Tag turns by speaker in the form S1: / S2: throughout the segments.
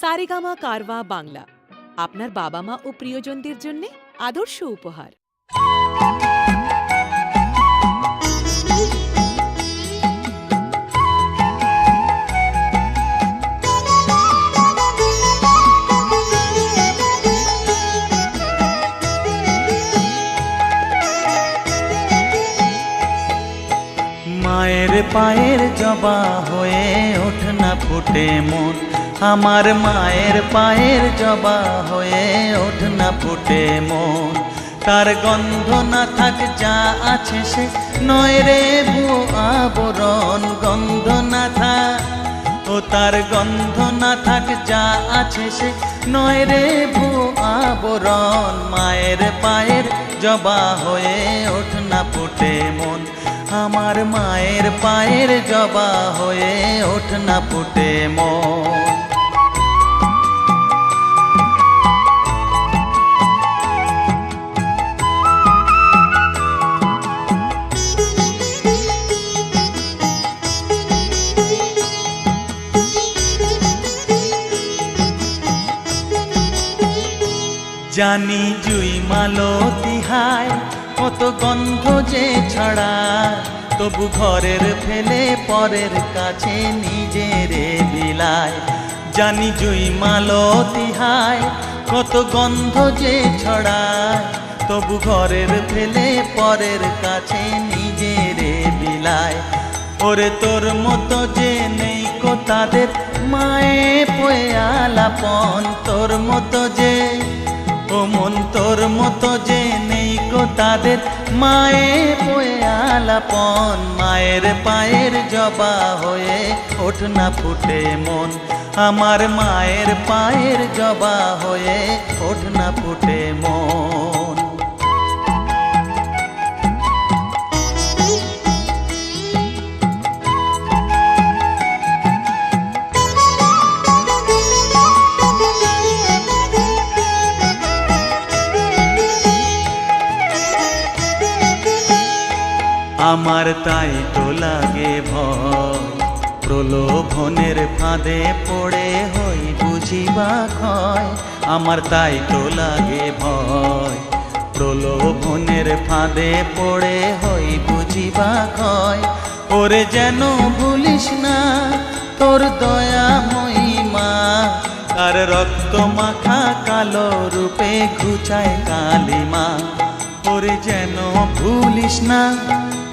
S1: সারেগামা কারওয়া বাংলা। আপনার বাবা মা ও প্রিয়জনদের জন্য আদর্শ উপহার।
S2: মায়ের পায়ের জবা হয়ে ওঠ না ফুটে মন। আমার মায়ের পায়ের জবা হয়ে ওঠ না ফুটে মন। তার গন্ধ না থাক, যা আছে সে নয় রে আবরণ। গন্ধ না থাক, ও তার গন্ধ না থাক, যা আছে সে নয় রে আবরণ। মায়ের পায়ের জবা হয়ে ওঠ না ফুটে মন। আমার মায়ের পায়ের জবা হয়ে ওঠ না ফুটে মন। জানি জুই মালো তিহায় কত গন্ধ যে ছড়ায় তবু ঘরের ফেলে পরের কাছে নিজের বিলায় জানি জুই মালো তিহায় কত গন্ধ যে ছড়ায় তবু ঘরের ফেলে পরের কাছে নিজের বিলায় ওরে তোর মতো যে নেই কো তাদের, মায়ে পয়ে আলাপন। তোর মতো যে ও মন তোর মতো যে নেই গো তাদের মায়ে বয়ে আলাপন, মায়ের পায়ের জবা হয়ে ওঠ না ফুটে মন, আমার মায়ের পায়ের জবা হয়ে ওঠ না ফুটে মন। আমার তাই তো লাগে ভয়। প্রলোভনের ফাঁদে পড়ে হই বুঝিবা ক্ষয়। আমার তাই তো লাগে ভয়। প্রলোভনের ফাঁদে পড়ে হই বুঝিবা ক্ষয়। ওরে যেন ভুলিস না তোর দয়া মহিমা। আর রক্ত মাখা কালো রূপে ঘুচায় কালিমা। ওরে যেন ভুলিস না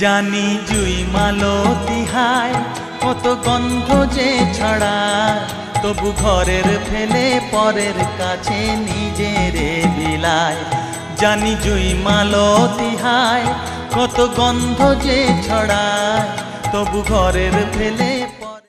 S2: জানি জুই মালো তিহাই, কত গন্ধ যে ছাড়া তবু ঘরের ফেলে পরের কাছে নিজের বিলায়। জানি জুই মালো তিহাই, কত গন্ধ যে ছড়ায়। তবু ঘরের ফেলে